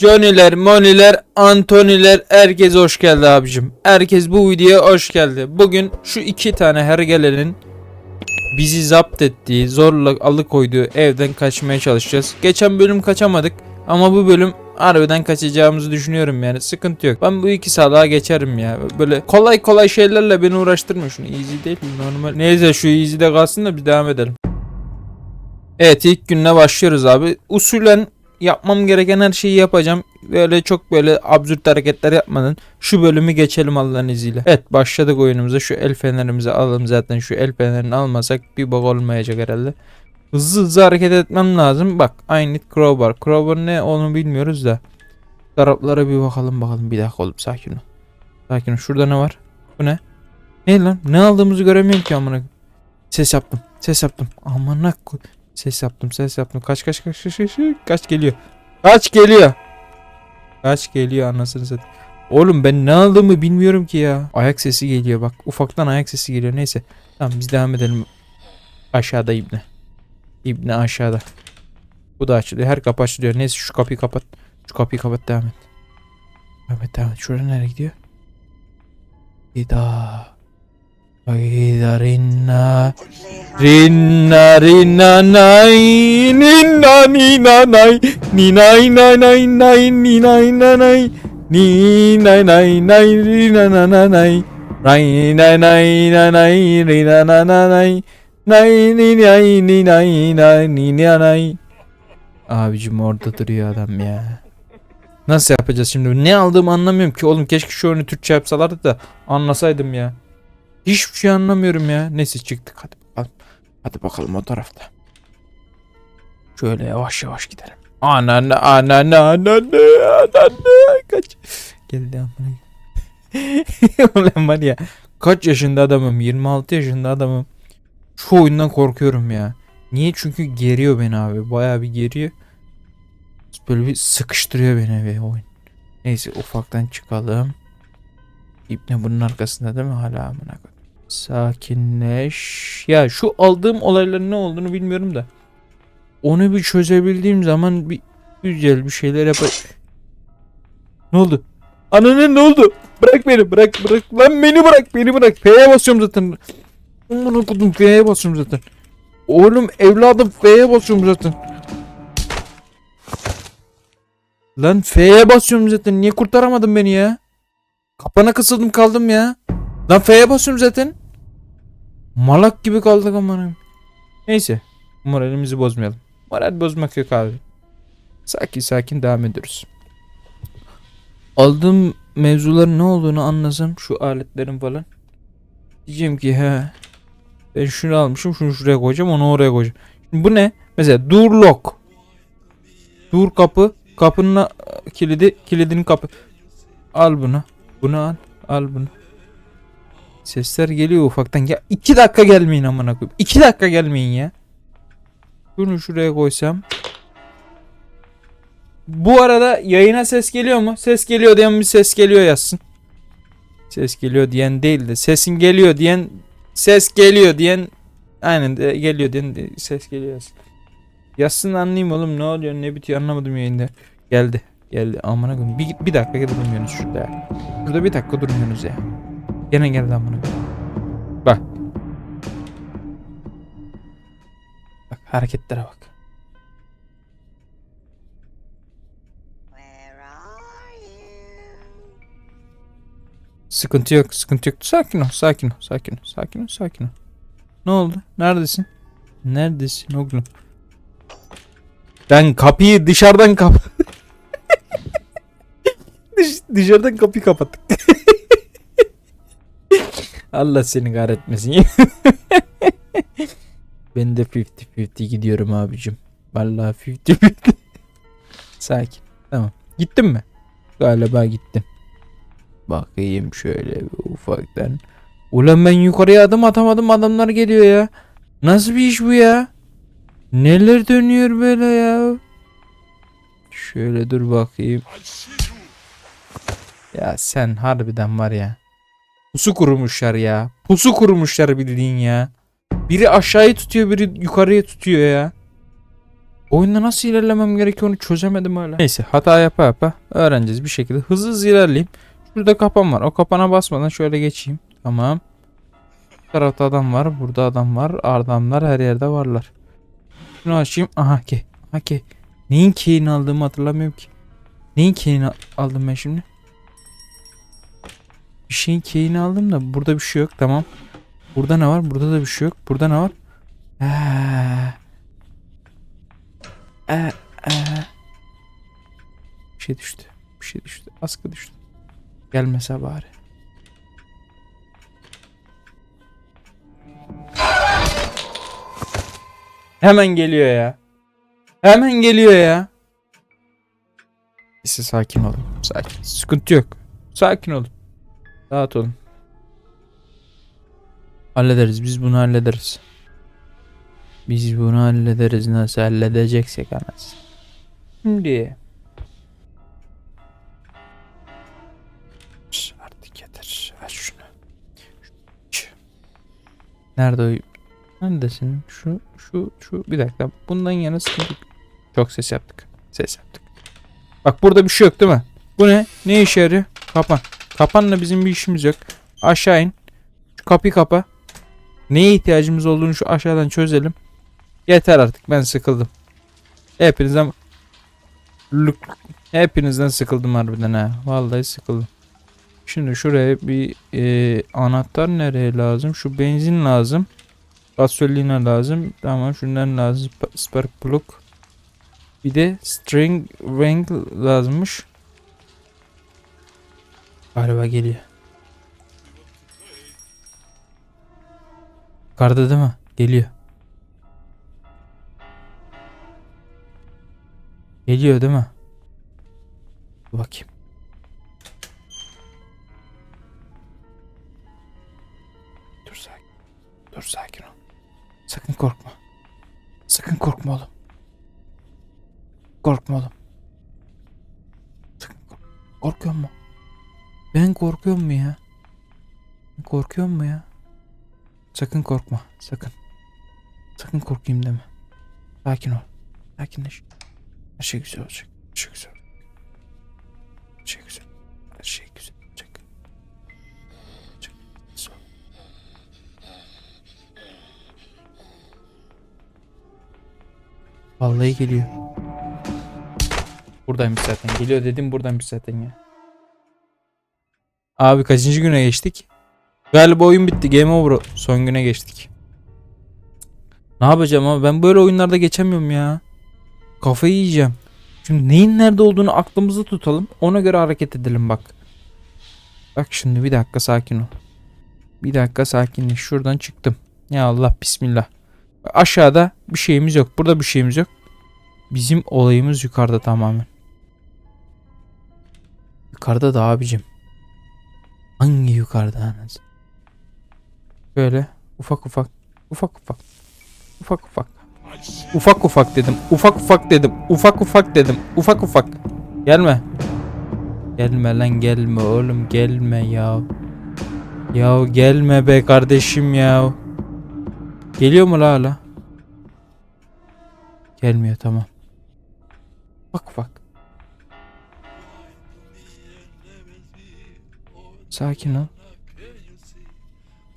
Johnny'ler, Moni'ler, Antoni'ler herkes hoş geldi abicim. Herkes bu videoya hoş geldi. Bugün şu iki tane hergelerin bizi zapt ettiği, zorla alıkoyduğu evden kaçmaya çalışacağız. Geçen bölüm kaçamadık ama bu bölüm harbiden kaçacağımızı düşünüyorum yani sıkıntı yok. Ben bu iki salağa geçerim ya. Böyle kolay kolay şeylerle beni uğraştırma şunu. Easy değil normal. Neyse şu easy'de kalsın da bir devam edelim. Evet ilk gününe başlıyoruz abi. Usulen yapmam gereken her şeyi yapacağım. Böyle çok böyle absürt hareketler yapmadan şu bölümü geçelim Allah'ın izniyle. Evet başladık oyunumuza. Şu el fenerimizi alalım zaten. Şu el fenerini almasak bir bak olmayacak herhalde. Hızlı hızlı hareket etmem lazım. Bak I need crowbar. Crowbar ne onu bilmiyoruz da. Taraflara bir bakalım bakalım. Bir dakika oğlum sakin ol. Sakin ol. Şurada ne var? Bu ne? Ne lan? Ne aldığımızı göremiyorum ki amına. Ses yaptım. Ses yaptım. Amına koy. Ses yaptım. Ses yaptım. Kaç kaç kaç kaç kaç kaç, geliyor. Kaç geliyor. Kaç geliyor anasını satayım. Oğlum ben ne aldığımı bilmiyorum ki ya. Ayak sesi geliyor bak. Ufaktan ayak sesi geliyor. Neyse. Tamam biz devam edelim. Aşağıda İbne. İbne aşağıda. Bu da açılıyor. Her kapı açılıyor. Neyse şu kapıyı kapat. Şu kapıyı kapat devam et. Devam et devam et. Şuraya nereye gidiyor? Ida. Ida rinna. Rinna rinna nay. Ninna nina nay. Ninay nay nay nay. Ninay nay nay. Ninay nay nay. Rina na na nay. Ray nay nay na nay. Rina na na nay. Nay ni nay ni nay nay ni ni nay. Abicim orada duruyor adam ya. Nasıl yapacağız şimdi? Ne aldığımı anlamıyorum ki oğlum. Keşke şu oyunu Türkçe yapsalardı da anlasaydım ya. Hiçbir şey anlamıyorum ya. Neyse çıktık hadi bakalım. Hadi bakalım o tarafta. Şöyle yavaş yavaş gidelim. Ananı ananı ananı ananı kaç. Geldi amına. Ulan var ya kaç yaşında adamım 26 yaşında adamım. Şu oyundan korkuyorum ya. Niye? Çünkü geriyor beni abi. Bayağı bir geriyor. Böyle bir sıkıştırıyor beni be oyun. Neyse ufaktan çıkalım. İbne bunun arkasında değil mi hala amına. Sakinleş. Ya şu aldığım olayların ne olduğunu bilmiyorum da. Onu bir çözebildiğim zaman bir güzel bir şeyler yapar. Ne oldu? Ananın ne oldu? Bırak beni bırak bırak. Lan beni bırak beni bırak. F'ye basıyorum zaten. Amına kodum F'ye basıyorum zaten. Oğlum evladım F'ye basıyorum zaten. Lan F'ye basıyorum zaten. Niye kurtaramadın beni ya? Kapana kısıldım kaldım ya. Lan F'ye basıyorum zaten. Malak gibi kaldık aman. Neyse. Moralimizi bozmayalım. Moral bozmak yok abi. Sakin sakin devam ediyoruz. Aldığım mevzuların ne olduğunu anlasam şu aletlerin falan. Diyeceğim ki he. Ben şunu almışım şunu şuraya koyacağım onu oraya koyacağım. Şimdi bu ne? Mesela dur lock. Dur kapı. Kapının a- kilidi. Kilidinin kapı. Al bunu. Bunu al. Al bunu. Sesler geliyor ufaktan. Ya iki dakika gelmeyin amına koyayım. İki dakika gelmeyin ya. Bunu şuraya koysam. Bu arada yayına ses geliyor mu? Ses geliyor diyen bir ses geliyor yazsın. Ses geliyor diyen değil de sesin geliyor diyen ses geliyor diyen aynen de geliyor diyen de ses geliyor yazsın. Yazsın anlayayım oğlum ne oluyor ne bitiyor anlamadım yayında. Geldi. Geldi amına koyayım. Bir, bir dakika durmuyorsunuz şurada. Şurada bir dakika durmuyorsunuz ya. Gene geldi amına. Bak. Bak hareketlere bak. Where are you? Sıkıntı yok, sıkıntı yok. Sakin ol, sakin ol, sakin ol, sakin ol, sakin ol. Ne oldu? Neredesin? Neredesin oğlum? Ben kapıyı dışarıdan kap... Dış, dışarıdan kapıyı kapattık. Allah seni kahretmesin. ben de 50-50 gidiyorum abicim. Vallahi 50-50. Sakin. Tamam. Gittin mi? Galiba gittim. Bakayım şöyle bir ufaktan. Ulan ben yukarıya adım atamadım adamlar geliyor ya. Nasıl bir iş bu ya? Neler dönüyor böyle ya? Şöyle dur bakayım. Ya sen harbiden var ya. Pusu kurmuşlar ya. Pusu kurmuşlar bildiğin ya. Biri aşağıyı tutuyor biri yukarıya tutuyor ya. Oyunda nasıl ilerlemem gerekiyor onu çözemedim hala. Neyse hata yapa yapa öğreneceğiz bir şekilde. Hızlı hızlı ilerleyeyim. Şurada kapan var. O kapana basmadan şöyle geçeyim. Tamam. Bu tarafta adam var. Burada adam var. Adamlar her yerde varlar. Şunu açayım. Aha ki. Aha ki. Neyin keyini aldığımı hatırlamıyorum ki. Neyin keyini al- aldım ben şimdi? Bir şeyin keyini aldım da burada bir şey yok. Tamam. Burada ne var? Burada da bir şey yok. Burada ne var? Eee. Eee. Eee. Bir şey düştü. Bir şey düştü. Askı düştü. Gelmese bari. Hemen geliyor ya. Hemen geliyor ya. Neyse sakin olun. Sakin. Sıkıntı yok. Sakin olun. Rahat olun. Hallederiz. Biz bunu hallederiz. Biz bunu hallederiz. Nasıl halledeceksek anasını. Şimdi. Artık yeter. Aç şunu. Şu- Nerede o? Neredesin? Şu, şu, şu. Bir dakika. Bundan yana sıkıntı. Çok ses yaptık. Ses yaptık. Bak burada bir şey yok değil mi? Bu ne? Ne işe yarıyor? Kapan. Kapanla bizim bir işimiz yok. Aşağı in. Şu kapıyı kapa. Neye ihtiyacımız olduğunu şu aşağıdan çözelim. Yeter artık ben sıkıldım. Hepinizden Hepinizden sıkıldım harbiden ha. Vallahi sıkıldım. Şimdi şuraya bir e, anahtar nereye lazım? Şu benzin lazım. Gasolina lazım. Tamam şundan lazım. Sp- Spark plug. Bir de string wrangle lazımmış. Galiba geliyor. Yukarıda değil mi? Geliyor. Geliyor değil mi? Bakayım. Dur sakin. Dur sakin ol. Sakın korkma. Sakın korkma oğlum. Korkma oğlum. Sakın kork Korkuyor mu? Ben korkuyor mu ya? Korkuyor mu ya? Sakın korkma. Sakın. Sakın korkayım deme. Sakin ol. Sakinleş. Her şey güzel olacak. Her şey güzel olacak. Her şey güzel. Her şey güzel olacak. Güzel. Vallahi geliyor. Buradaymış zaten. Geliyor dedim buradaymış zaten ya. Abi kaçıncı güne geçtik? Galiba oyun bitti. Game over. Son güne geçtik. Ne yapacağım ama ben böyle oyunlarda geçemiyorum ya. Kafayı yiyeceğim. Şimdi neyin nerede olduğunu aklımızda tutalım. Ona göre hareket edelim bak. Bak şimdi bir dakika sakin ol. Bir dakika sakinleş. Şuradan çıktım. Ya Allah bismillah. Aşağıda bir şeyimiz yok. Burada bir şeyimiz yok. Bizim olayımız yukarıda tamamen. Yukarıda da abicim. Hangi yukarıda anasını? Böyle ufak ufak ufak ufak ufak ufak. Ufak ufak dedim ufak ufak dedim ufak ufak dedim ufak ufak. Gelme. Gelme lan gelme oğlum gelme ya. Ya gelme be kardeşim ya. Geliyor mu la hala? Gelmiyor tamam. Ufak ufak sakin ol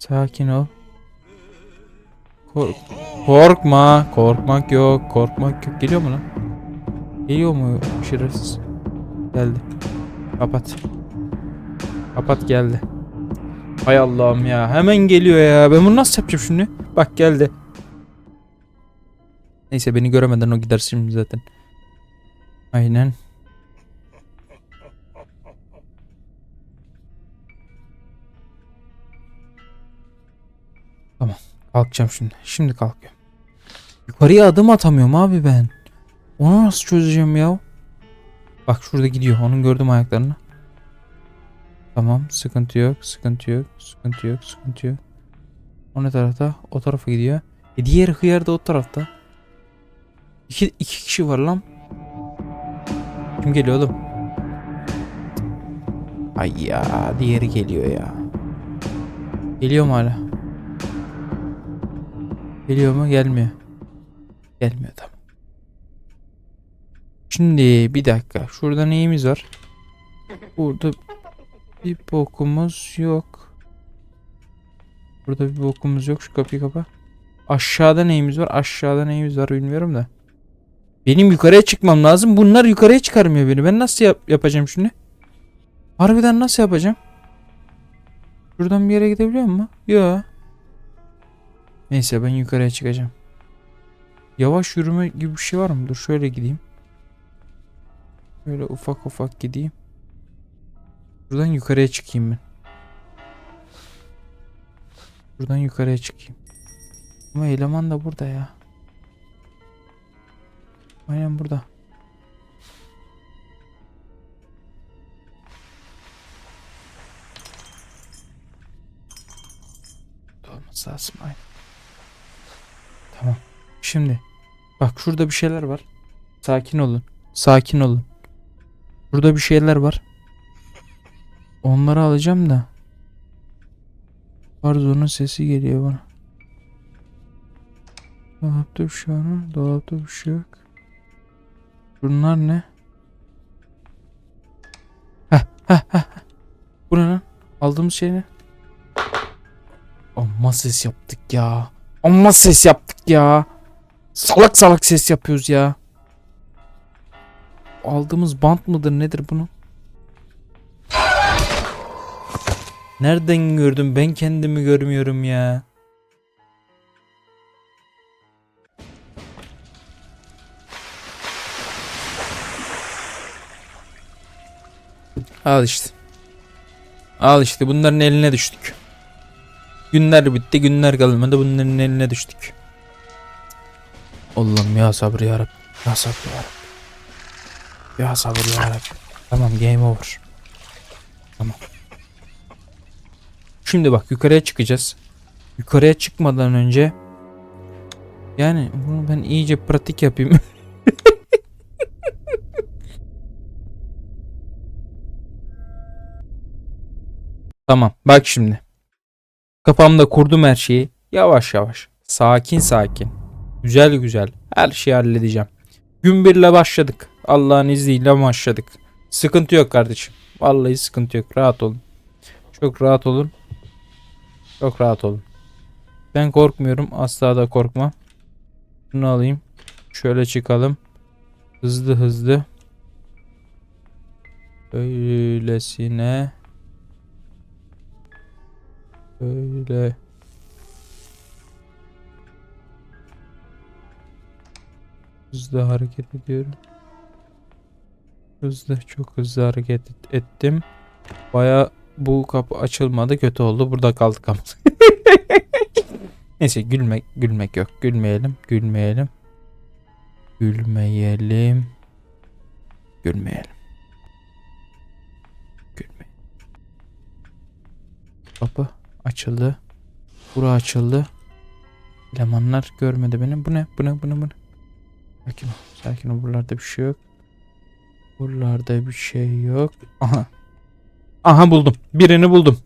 Sakin ol. Kork korkma. Korkmak yok. Korkmak yok. Geliyor mu lan? Geliyor mu şerefsiz? Geldi. Kapat. Kapat geldi. Hay Allah'ım ya. Hemen geliyor ya. Ben bunu nasıl yapacağım şimdi? Bak geldi. Neyse beni göremeden o gider şimdi zaten. Aynen. Kalkacağım şimdi. Şimdi kalkıyorum. Yukarıya adım atamıyorum abi ben. Onu nasıl çözeceğim ya? Bak şurada gidiyor. Onun gördüm ayaklarını. Tamam. Sıkıntı yok. Sıkıntı yok. Sıkıntı yok. Sıkıntı yok. O ne tarafta? O tarafa gidiyor. E diğer hıyar da o tarafta. İki, iki kişi var lan. Kim geliyor oğlum? Ay ya. Diğeri geliyor ya. Geliyor mu hala? Geliyor mu? Gelmiyor. Gelmiyor tamam. Şimdi bir dakika. Şurada neyimiz var? Burada bir bokumuz yok. Burada bir bokumuz yok. Şu kapıyı kapa. Aşağıda neyimiz var? Aşağıda neyimiz var bilmiyorum da. Benim yukarıya çıkmam lazım. Bunlar yukarıya çıkarmıyor beni. Ben nasıl yap- yapacağım şimdi? Harbiden nasıl yapacağım? Şuradan bir yere gidebiliyor mu? Yok. Neyse ben yukarıya çıkacağım. Yavaş yürüme gibi bir şey var mı? Dur şöyle gideyim. Böyle ufak ufak gideyim. Buradan yukarıya çıkayım ben. Buradan yukarıya çıkayım. Ama eleman da burada ya. Aynen burada. Olması lazım aynen. Tamam. Şimdi bak şurada bir şeyler var. Sakin olun. Sakin olun. Burada bir şeyler var. Onları alacağım da. Barzonun sesi geliyor bana. Dolapta bir şey var mı? Dolapta bir şey yok. Bunlar ne? Heh heh heh. Bu ne lan? Aldığımız şey ne? Amma ses yaptık ya. Amma ses yaptık ya. Salak salak ses yapıyoruz ya. Aldığımız bant mıdır nedir bunu? Nereden gördüm? Ben kendimi görmüyorum ya. Al işte. Al işte bunların eline düştük. Günler bitti günler kalmadı bunların eline düştük. Allah'ım ya sabır ya Rabbi. Ya sabır ya. Ya sabır ya. Tamam game over. Tamam. Şimdi bak yukarıya çıkacağız. Yukarıya çıkmadan önce yani bunu ben iyice pratik yapayım. tamam bak şimdi. Kafamda kurdum her şeyi. Yavaş yavaş. Sakin sakin. Güzel güzel. Her şeyi halledeceğim. Gün birle başladık. Allah'ın izniyle başladık. Sıkıntı yok kardeşim. Vallahi sıkıntı yok. Rahat olun. Çok rahat olun. Çok rahat olun. Ben korkmuyorum. Asla da korkmam. Bunu alayım. Şöyle çıkalım. Hızlı hızlı. Öylesine. Böyle. Hızlı hareket ediyorum. Hızlı çok hızlı hareket et- ettim. Baya bu kapı açılmadı kötü oldu burada kaldık ama. Neyse gülmek gülmek yok gülmeyelim gülmeyelim. Gülmeyelim. Gülmeyelim. Gülme. Kapı açıldı. Bura açıldı. Elemanlar görmedi beni. Bu ne? Bu ne? Bu ne? Bu ne? Sakin ol. Sakin ol. Buralarda bir şey yok. Buralarda bir şey yok. Aha. Aha buldum. Birini buldum.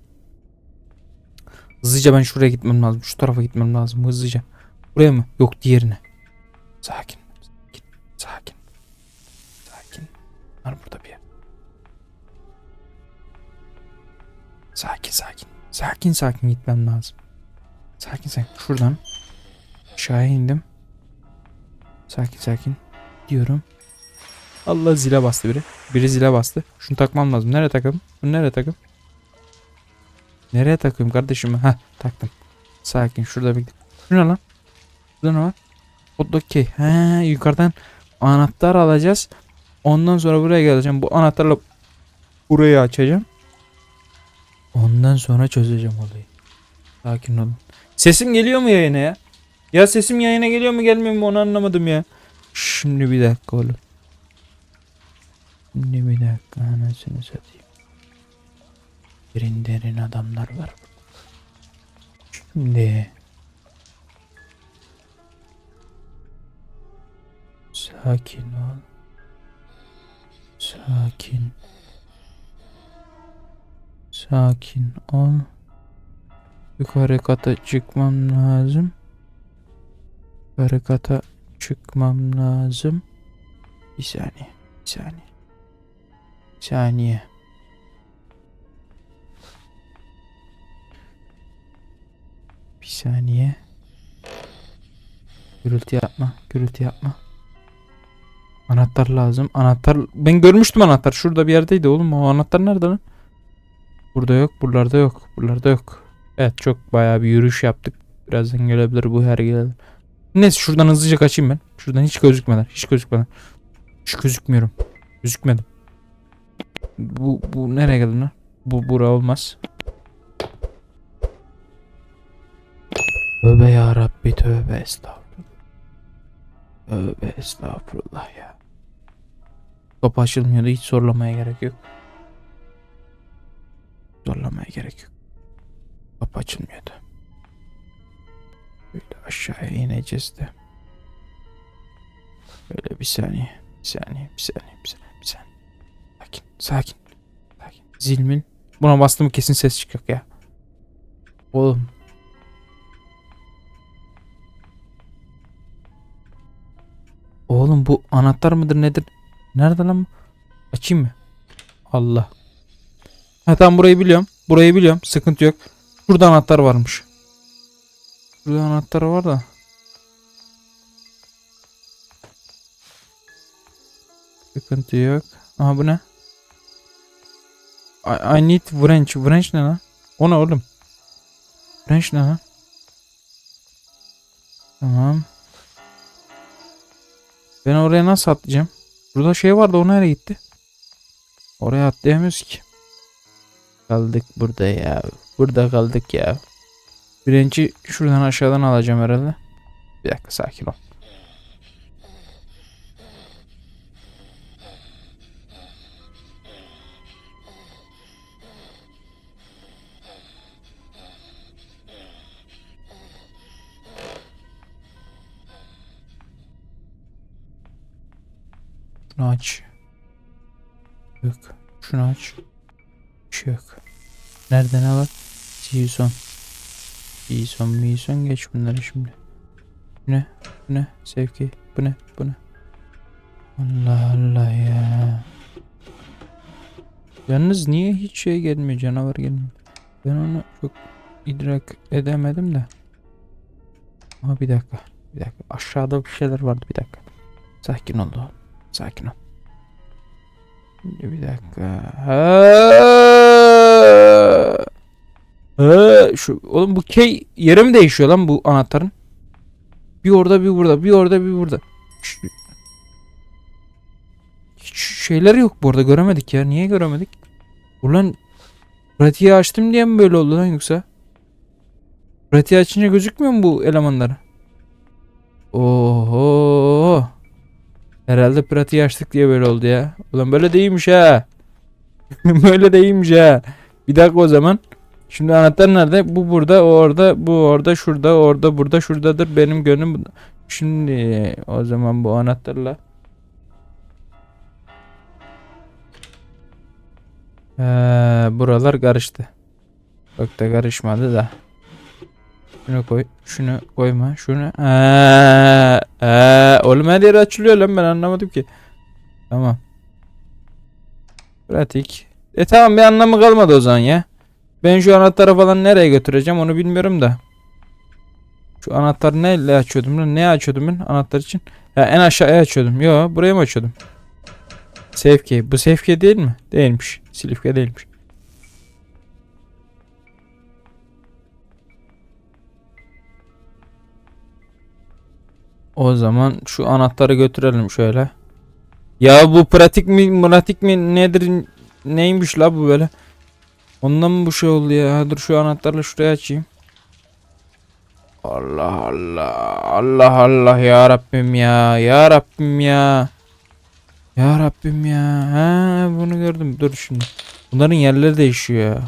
Hızlıca ben şuraya gitmem lazım. Şu tarafa gitmem lazım hızlıca. Buraya mı? Yok diğerine. Sakin. Sakin. Sakin. Sakin. Var burada bir yer. Sakin sakin. Sakin sakin gitmem lazım. Sakin sakin. Şuradan. Aşağıya indim. Sakin sakin. Diyorum. Allah zile bastı biri. Biri zile bastı. Şunu takmam lazım. Nereye takalım? Bunu nereye takayım? Nereye takayım kardeşim? Ha taktım. Sakin şurada bir. Şu ne lan? Burada ne var? Okey. He yukarıdan anahtar alacağız. Ondan sonra buraya geleceğim. Bu anahtarla burayı açacağım. Ondan sonra çözeceğim olayı. Sakin olun. Sesim geliyor mu yayına ya? Ya sesim yayına geliyor mu gelmiyor mu onu anlamadım ya. Şimdi bir dakika oğlum. Şimdi bir dakika anasını satayım. Derin derin adamlar var. Şimdi. Sakin ol. Sakin. Sakin ol. Yukarı kata çıkmam lazım. Yukarı kata çıkmam lazım. Bir saniye. Bir saniye. Bir saniye. Bir saniye. Gürültü yapma. Gürültü yapma. Anahtar lazım. Anahtar. Ben görmüştüm anahtar. Şurada bir yerdeydi oğlum. O anahtar nerede lan? Burada yok. Buralarda yok. Buralarda yok. Evet çok bayağı bir yürüyüş yaptık. Birazdan gelebilir bu her gelir. Neyse şuradan hızlıca kaçayım ben. Şuradan hiç gözükmeden. Hiç gözükmeden. Hiç gözükmüyorum. Gözükmedim. Bu, bu nereye geldi lan? Bu bura olmaz. Tövbe ya Rabbi tövbe estağfurullah. Tövbe estağfurullah ya. Kapı açılmıyordu hiç zorlamaya gerek yok. Zorlamaya gerek yok. Kapı açılmıyordu. Böyle aşağıya ineceğiz de. Böyle bir saniye. Bir saniye. Bir saniye. Bir saniye. Bir saniye. Sakin. Sakin. Sakin. Zilmin. Buna bastım kesin ses çıkacak ya. Oğlum. Oğlum bu anahtar mıdır nedir? Nerede lan? Açayım mı? Allah. Ha tamam burayı biliyorum. Burayı biliyorum. Sıkıntı yok. Burada anahtar varmış. Burada anahtar var da. Sıkıntı yok. Aha bu ne? I, I need wrench. Wrench ne lan? O ne oğlum? Wrench ne lan? Tamam. Ben oraya nasıl atlayacağım? Burada şey vardı o nereye gitti? Oraya atlayamıyoruz ki. Kaldık burada ya. Burada kaldık ya. Birinci şuradan aşağıdan alacağım herhalde. Bir dakika sakin ol. Aç. Yok. Şunu aç. Bir şey yok. Nerede ne var? Season. Season, Season geç bunları şimdi. Bu ne? Bu ne? Sevki. Bu ne? Bu ne? Allah Allah ya. Yalnız niye hiç şey gelmiyor canavar gelmiyor. Ben onu çok idrak edemedim de. Ama bir dakika. Bir dakika. Aşağıda bir şeyler vardı bir dakika. Sakin ol oğlum. Sakin ol. Şimdi bir dakika. Ha. Ha, şu oğlum bu key yeri mi değişiyor lan bu anahtarın? Bir orada bir burada, bir orada bir burada. Hiç şeyler yok bu arada göremedik ya. Niye göremedik? Ulan pratiği açtım diye mi böyle oldu lan yoksa? Pratiği açınca gözükmüyor mu bu elemanları? Oho. Herhalde pratiği açtık diye böyle oldu ya. Ulan böyle değilmiş ha. böyle değilmiş ha. Bir dakika o zaman. Şimdi anahtar nerede? Bu burada, o orada, bu orada, şurada, orada, burada, şuradadır. Benim gönlüm. Şimdi o zaman bu anahtarla Ee, buralar karıştı. Çok da karışmadı da. Şunu koy. Şunu koyma. Şunu. Ee, ee, oğlum her yer açılıyor lan ben anlamadım ki. Tamam. Pratik. E tamam bir anlamı kalmadı o zaman ya. Ben şu anahtarı falan nereye götüreceğim onu bilmiyorum da. Şu anahtarı neyle açıyordum lan? Ne açıyordum ben anahtar için? Ya en aşağıya açıyordum. Yo buraya mı açıyordum? Safe key. Bu safe key değil mi? Değilmiş. Silifke değilmiş. O zaman şu anahtarı götürelim şöyle. Ya bu pratik mi, pratik mi nedir, neymiş la bu böyle? Ondan mı bu şey oldu ya? Dur şu anahtarla şuraya açayım. Allah Allah. Allah Allah ya Rabbim ya. Ya Rabbim ya. Ya Rabbim ya. Ha bunu gördüm. Dur şimdi. Bunların yerleri değişiyor ya.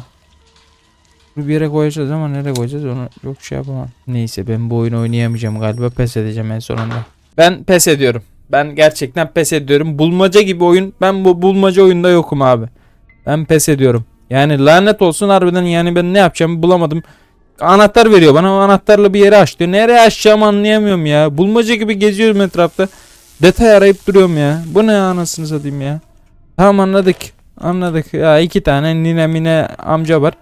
Bunu bir yere koyacağız ama nereye koyacağız onu çok şey yapamam. Neyse ben bu oyunu oynayamayacağım galiba pes edeceğim en sonunda. Ben pes ediyorum. Ben gerçekten pes ediyorum. Bulmaca gibi oyun. Ben bu bulmaca oyunda yokum abi. Ben pes ediyorum. Yani lanet olsun harbiden yani ben ne yapacağımı bulamadım. Anahtar veriyor bana anahtarla bir yere aç diyor. Nereye açacağımı anlayamıyorum ya. Bulmaca gibi geziyorum etrafta. Detay arayıp duruyorum ya. Bu ne anasını satayım ya. Tamam anladık. Anladık. Ya iki tane nine mine amca var.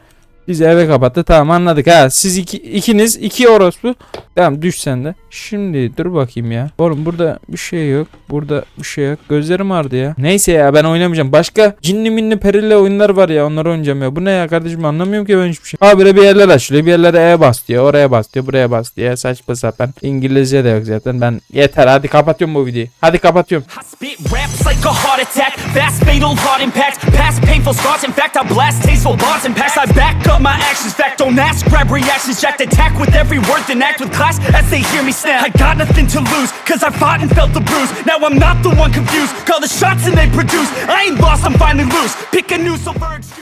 Bizi eve kapattı. Tamam anladık. Ha siz iki, ikiniz iki orospu. Tamam düş sen de. Şimdi dur bakayım ya. Oğlum burada bir şey yok. Burada bir şey yok. Gözlerim ağrıdı ya. Neyse ya ben oynamayacağım. Başka cinli minli perili oyunlar var ya. Onları oynayacağım ya. Bu ne ya kardeşim anlamıyorum ki ben hiçbir şey. Habire bir yerler açılıyor. Bir yerlere E bas diyor. Oraya bas diyor. Buraya bas diyor. Saçma sapan. İngilizce de yok zaten. Ben yeter hadi kapatıyorum bu videoyu. Hadi kapatıyorum. Up my actions, fact don't ask, grab reactions, jacked attack with every word, then act with class as they hear me snap. I got nothing to lose, cause I fought and felt the bruise. Now I'm not the one confused, call the shots and they produce. I ain't lost, I'm finally loose. Pick a new silver excuse.